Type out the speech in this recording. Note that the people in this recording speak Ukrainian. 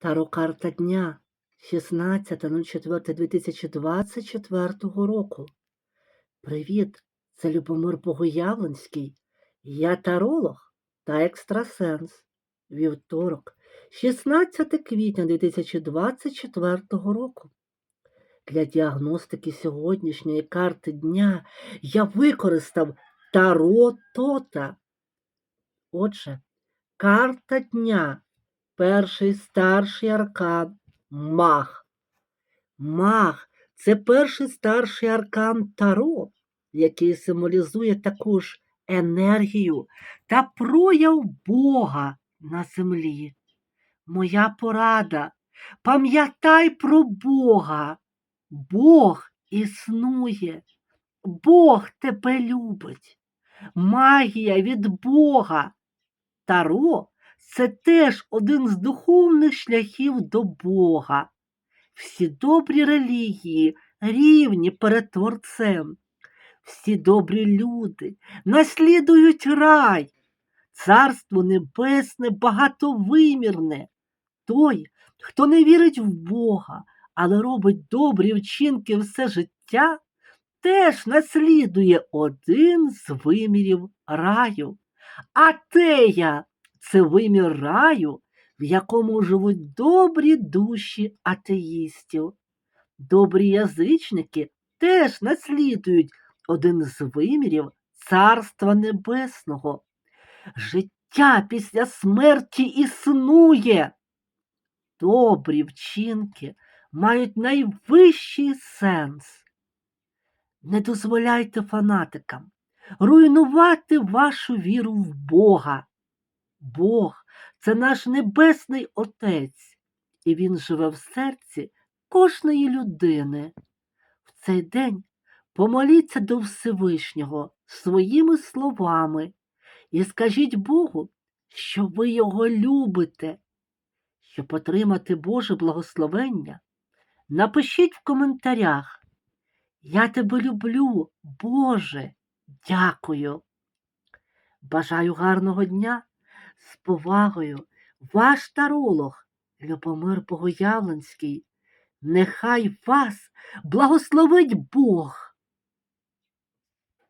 Таро карта дня 16.04.2024 року. Привіт, це Любомир Богоявленський. Я таролог та екстрасенс. Вівторок, 16 квітня 2024 року. Для діагностики сьогоднішньої карти дня я використав Таро Тота. Отже, карта дня перший старший аркан маг. Маг це перший старший аркан Таро, який символізує таку ж енергію та прояв Бога на землі. Моя порада. Пам'ятай про Бога. Бог існує. Бог тебе любить. Магія від Бога. Таро це теж один з духовних шляхів до Бога. Всі добрі релігії рівні перед Творцем. Всі добрі люди наслідують рай. Царство небесне багатовимірне. Той, хто не вірить в Бога, але робить добрі вчинки все життя, теж наслідує один з вимірів раю. А тея це вимір раю, в якому живуть добрі душі атеїстів. Добрі язичники теж наслідують один з вимірів Царства Небесного. Життя після смерті існує. Добрі вчинки мають найвищий сенс. Не дозволяйте фанатикам руйнувати вашу віру в Бога. Бог це наш Небесний Отець, і Він живе в серці кожної людини. В цей день помоліться до Всевишнього своїми словами і скажіть Богу, що ви його любите. Щоб отримати Боже благословення, напишіть в коментарях. Я тебе люблю, Боже, дякую. Бажаю гарного дня з повагою, ваш таролог Любомир Богоявленський. Нехай вас благословить Бог.